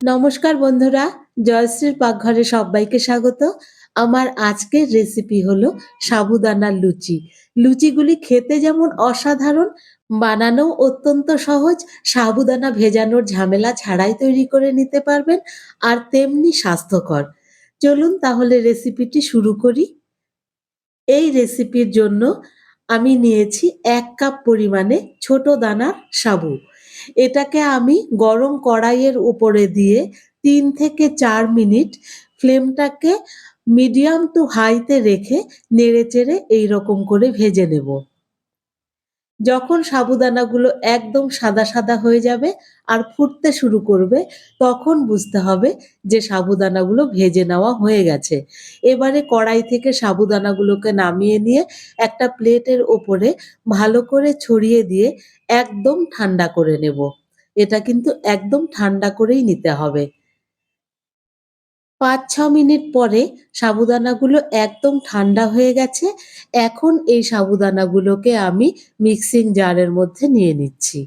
নমস্কার বন্ধুরা, জয়শ্রীর পাকঘরে সবাইকে স্বাগত। আমার আজকের রেসিপি হলো সাবুদানার লুচি। লুচিগুলি খেতে যেমন অসাধারণ বানানো অত্যন্ত সহজ, সাবুদানা ভেজানোর ঝামেলা ছাড়াই তৈরি করে নিতে পারবেন, আর তেমনি স্বাস্থ্যকর। চলুন তাহলে রেসিপিটি শুরু করি। এই রেসিপির জন্য আমি নিয়েছি এক কাপ পরিমাণে ছোট দানার সাবু। এটাকে আমি গরম কড়াইয়ের উপরে দিয়ে তিন থেকে চার মিনিট ফ্লেমটাকে মিডিয়াম টু হাইতে রেখে নেড়ে চেড়ে এইরকম করে ভেজে নেব। যখন সাবুদানাগুলো একদম সাদা সাদা হয়ে যাবে আর ফুটতে শুরু করবে, তখন বুঝতে হবে যে সাবুদানাগুলো ভেজে নেওয়া হয়ে গেছে। এবারে কড়াই থেকে সাবুদানাগুলোকে নামিয়ে নিয়ে একটা প্লেটের ওপরে ভালো করে ছড়িয়ে দিয়ে একদম ঠান্ডা করে নেব। এটা কিন্তু একদম ঠান্ডা করেই নিতে হবে। পাঁচ ছ মিনিট পরে সাবুদানাগুলো একদম ঠান্ডা হয়ে গেছে। এখন এই সাবুদানাগুলোকে আমি মিক্সিং জারের মধ্যে নিয়ে নিচ্ছি।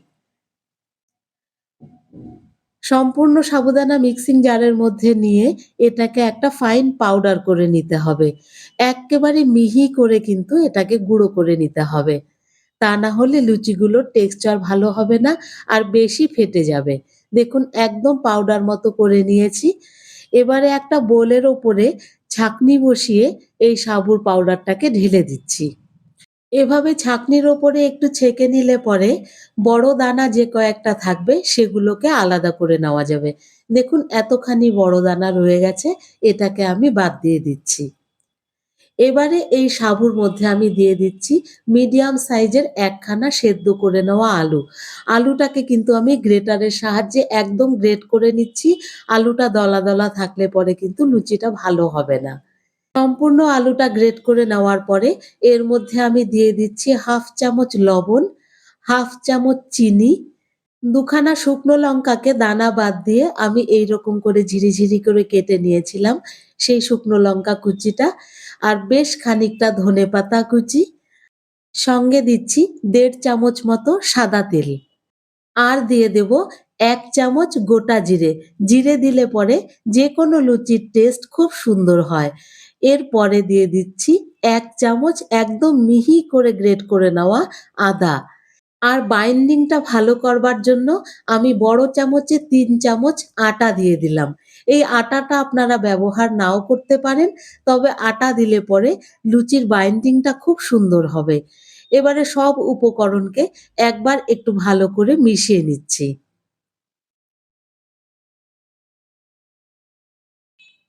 সম্পূর্ণ সাবুদানা মিক্সিং জারের মধ্যে নিয়ে এটাকে একটা ফাইন পাউডার করে নিতে হবে। একেবারে মিহি করে কিন্তু এটাকে গুঁড়ো করে নিতে হবে। তা না হলে লুচিগুলোর টেক্সচার ভালো হবে না আর বেশি ফেটে যাবে। দেখুন, একদম পাউডার মতো করে নিয়েছি। এবারে একটা বোলের ওপরে ছাকনি বসিয়ে এই সাবুর পাউডারটাকে ঢেলে দিচ্ছি। এভাবে ছাকনির ওপরে একটু ছেঁকে নিলে পরে বড় দানা যে কয়েকটা থাকবে সেগুলোকে আলাদা করে নেওয়া যাবে। দেখুন, এতখানি বড় দানা রয়ে গেছে, এটাকে আমি বাদ দিয়ে দিচ্ছি। এবারে এই সাবুর মধ্যে আমি দিয়ে দিচ্ছি মিডিয়াম সাইজের একখানা সেদ্ধ করে নেওয়া আলু। আলুটাকে কিন্তু আমি গ্রেটারের সাহায্যে একদম গ্রেট করে নিচ্ছি। আলুটা দলা দলা থাকলে পরে কিন্তু লুচিটা ভালো হবে না। সম্পূর্ণ আলুটা গ্রেট করে নেওয়ার পরে এর মধ্যে আমি দিয়ে দিচ্ছি হাফ চামচ লবণ, হাফ চামচ চিনি দুখানা শুকনো লঙ্কাকে দানা বাদ দিয়ে আমি এই রকম করে ঝিরিঝিরি করে কেটে নিয়েছিলাম সেই শুকনো লঙ্কা কুচিটা। আর বেশ খানিকটা ধনে পাতা কুচি, সঙ্গে দিচ্ছি দেড় চামচ মতো সাদা তেল। আর দিয়ে দেব এক চামচ গোটা জিরে। জিরে দিলে পরে যে কোনো লুচির টেস্ট খুব সুন্দর হয়। এরপরে দিয়ে দিচ্ছি এক চামচ একদম মিহি করে গ্রেট করে নেওয়া আদা। আর বাইন্ডিংটা ভালো করবার জন্য আমি বড় চামচে তিন চামচ আটা দিয়ে দিলাম। এই আটাটা আপনারা ব্যবহার নাও করতে পারেন, তবে আটা দিলে পরে লুচির বাইন্ডিংটা খুব সুন্দর হবে। এবারে সব উপকরণকে একবার একটু ভালো করে মিশিয়ে নিচ্ছি।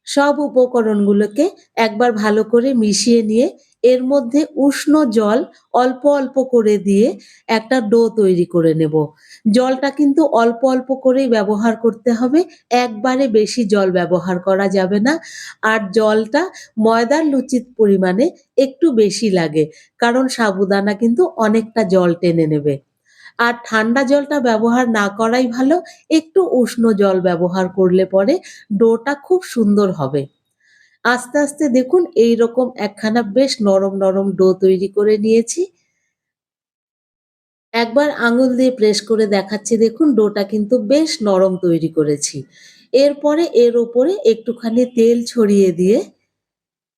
সব উপকরণগুলোকে একবার ভালো করে মিশিয়ে নিয়ে এর মধ্যে উষ্ণ জল অল্প অল্প করে দিয়ে একটা ডো তৈরি করে নেব। জলটা কিন্তু অল্প অল্প করেই ব্যবহার করতে হবে, একবারে বেশি জল ব্যবহার করা যাবে না। আর জলটা ময়দার লুচিত পরিমাণে একটু বেশি লাগে, কারণ সাবুদানা কিন্তু অনেকটা জল টেনে নেবে। আর ঠান্ডা জলটা ব্যবহার না করাই ভালো। একটু উষ্ণ জল ব্যবহার করলে পরে ডোটা খুব সুন্দর হবে। আস্তে আস্তে দেখুন এই রকম একখানা বেশ নরম নরম ডো তৈরি করে নিয়েছি। একবার আঙুল দিয়ে প্রেস করে দেখাচ্ছি, দেখুন, ডোটা কিন্তু বেশ নরম তৈরি করেছি। এরপরে এর ওপরে একটুখানি তেল ছড়িয়ে দিয়ে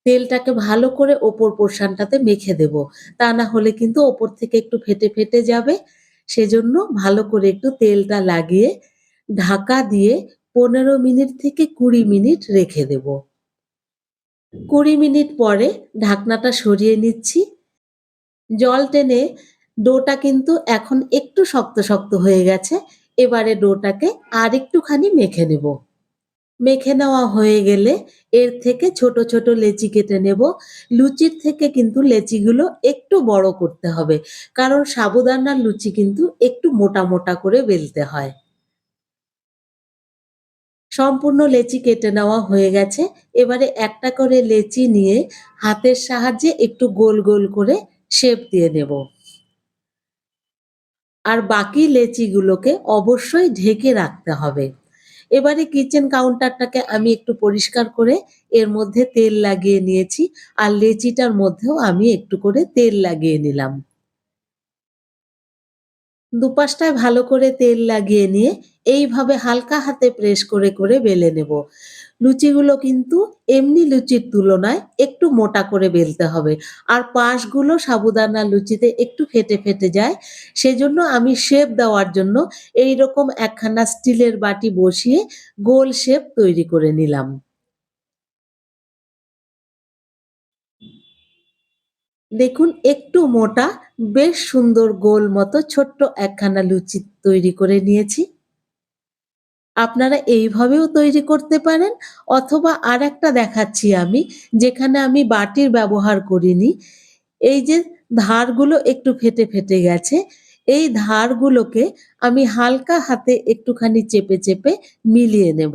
তেলটাকে ভালো করে ওপর পোর্শনটাতে মেখে দেব। তা না হলে কিন্তু ওপর থেকে একটু ফেটে ফেটে যাবে। সেজন্য ভালো করে একটু তেলটা লাগিয়ে ঢাকা দিয়ে পনেরো মিনিট থেকে কুড়ি মিনিট রেখে দেব। কুড়ি মিনিট পরে ঢাকনাটা সরিয়ে নিচ্ছি। জল টেনে ডোটা কিন্তু এখন একটু শক্ত শক্ত হয়ে গেছে, এবারে ডোটাকে আর একটুখানি মেখে নেব। মেখে নেওয়া হয়ে গেলে এর থেকে ছোট ছোট লেচি কেটে নেব। লুচির থেকে কিন্তু লেচিগুলো একটু বড় করতে হবে, কারণ সাবুদানার লুচি কিন্তু একটু মোটা মোটা করে বেলতে হয়। সম্পূর্ণ লেচি কেটে নেওয়া হয়ে গেছে। এবারে একটা করে লেচি নিয়ে হাতের সাহায্যে একটু গোল গোল করে শেপ দিয়ে নেব। আর বাকি লেচিগুলোকে অবশ্যই ঢেকে রাখতে হবে। এবারে কিচেন কাউন্টারটাকে আমি একটু পরিষ্কার করে এর মধ্যে তেল লাগিয়ে নিয়েছি, আর লেচিটার মধ্যেও আমি একটু করে তেল লাগিয়ে নিলাম। দুপাশটায় ভালো করে তেল লাগিয়ে নিয়ে এইভাবে হালকা হাতে প্রেস করে, করে বেলে নেব। লুচিগুলো কিন্তু এমনি লুচির তুলনায় একটু মোটা করে বেলতে হবে। আর পাশগুলো সাবুদানা লুচিতে একটু ফেটে, ফেটে যায়। সেজন্য আমি শেপ দেওয়ার জন্য এইরকম একখানা স্টিলের বাটি বসিয়ে গোল শেপ তৈরি করে নিলাম। দেখুন একটু মোটা, বেশ সুন্দর গোল মতো ছোট্ট একখানা লুচি তৈরি করে নিয়েছি। আপনারা এইভাবেও তৈরি করতে পারেন অথবা আরেকটা দেখাচ্ছি আমি যেখানে আমি বাটির ব্যবহার করিনি। এই যে ধারগুলো একটু ফেটে, ফেটে গেছে, এই ধারগুলোকে আমি হালকা হাতে একটুখানি চেপে, চেপে মিলিয়ে নেব।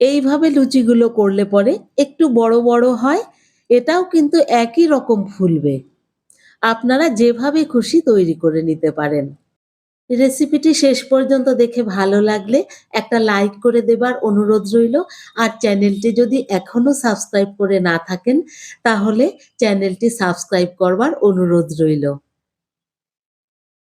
এইভাবে লুচিগুলো করলে পরে একটু বড়, বড় হয়। এটাও কিন্তু একই রকম ফুলবে। আপনারা যেভাবে খুশি তৈরি করে নিতে পারেন। রেসিপিটি শেষ পর্যন্ত দেখে ভালো লাগলে একটা লাইক করে দেবার অনুরোধ রইল। আর চ্যানেলটি যদি এখনও সাবস্ক্রাইব করে না থাকেন, তাহলে চ্যানেলটি সাবস্ক্রাইব করবার অনুরোধ রইল।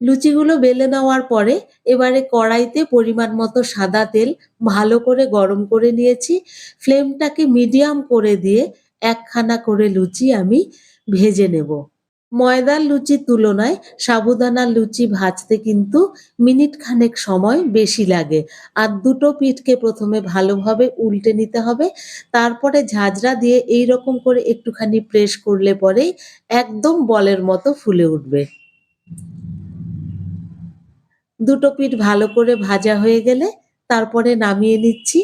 লুচিগুলো বেলে নেওয়ার পরে এবারে কড়াইতে পরিমাণ মতো সাদা তেল ভালো করে গরম করে নিয়েছি। ফ্লেমটাকে মিডিয়াম করে দিয়ে একখানা করে লুচি আমি ভেজে নেব। ময়দার লুচির তুলনায় সাবুদানার লুচি ভাজতে কিন্তু মিনিট খানেক সময় বেশি লাগে। আর দুটো পিঠকে প্রথমে ভালোভাবে উল্টে নিতে হবে। তারপরে ঝাঁঝরা দিয়ে এইরকম করে একটুখানি প্রেস করলে পরেই একদম বলের মতো ফুলে উঠবে। দুটো পিঠ ভালো করে ভাজা হয়ে গেলে তারপরে নামিয়ে নিচ্ছি।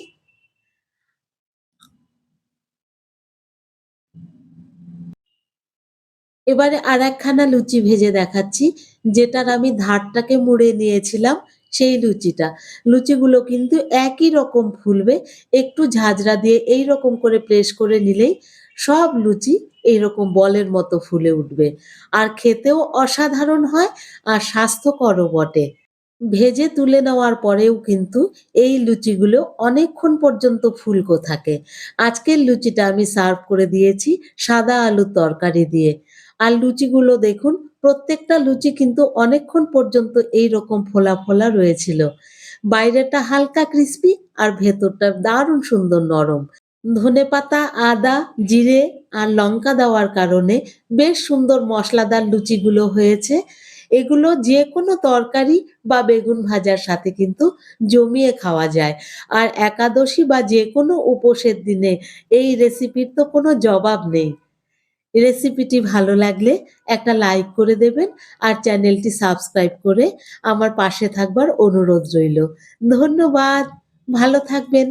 এবারে আর একখানা লুচি ভেজে দেখাচ্ছি, যেটার আমি ধারটাকে মুড়ে নিয়েছিলাম সেই লুচিটা। লুচিগুলো কিন্তু একই রকম ফুলবে। একটু ঝাঁঝরা দিয়ে এইরকম করে প্রেস করে নিলেই সব লুচি এইরকম বলের মতো ফুলে উঠবে। আর খেতেও অসাধারণ হয় আর স্বাস্থ্যকরও বটে। ভেজে তুলে নেওয়ার পরেও কিন্তু এই লুচিগুলো অনেকক্ষণ পর্যন্ত ফুলকো থাকে। আজকের লুচিটা আমি সার্ভ করে দিয়েছি সাদা আলুর তরকারি দিয়ে। আর লুচিগুলো দেখুন প্রত্যেকটা লুচি কিন্তু অনেকক্ষণ পর্যন্ত এইরকম ফোলা, ফোলা রয়েছিল। বাইরেটা হালকা ক্রিসপি আর ভেতরটা দারুণ সুন্দর নরম। ধনেপাতা, আদা, জিরে আর লঙ্কা দেওয়ার কারণে বেশ সুন্দর মশলাদার লুচিগুলো হয়েছে। এগুলো যে কোনো তরকারি বা বেগুন ভাজার সাথে কিন্তু জমিয়ে খাওয়া যায়। আর একাদশী বা যে কোনো উপোসের দিনে এই রেসিপির তো কোনো জবাব নেই। রেসিপিটি ভালো লাগলে একটা লাইক করে দেবেন আর চ্যানেলটি সাবস্ক্রাইব করে আমার পাশে থাকবার অনুরোধ রইল। ধন্যবাদ। ভালো থাকবেন।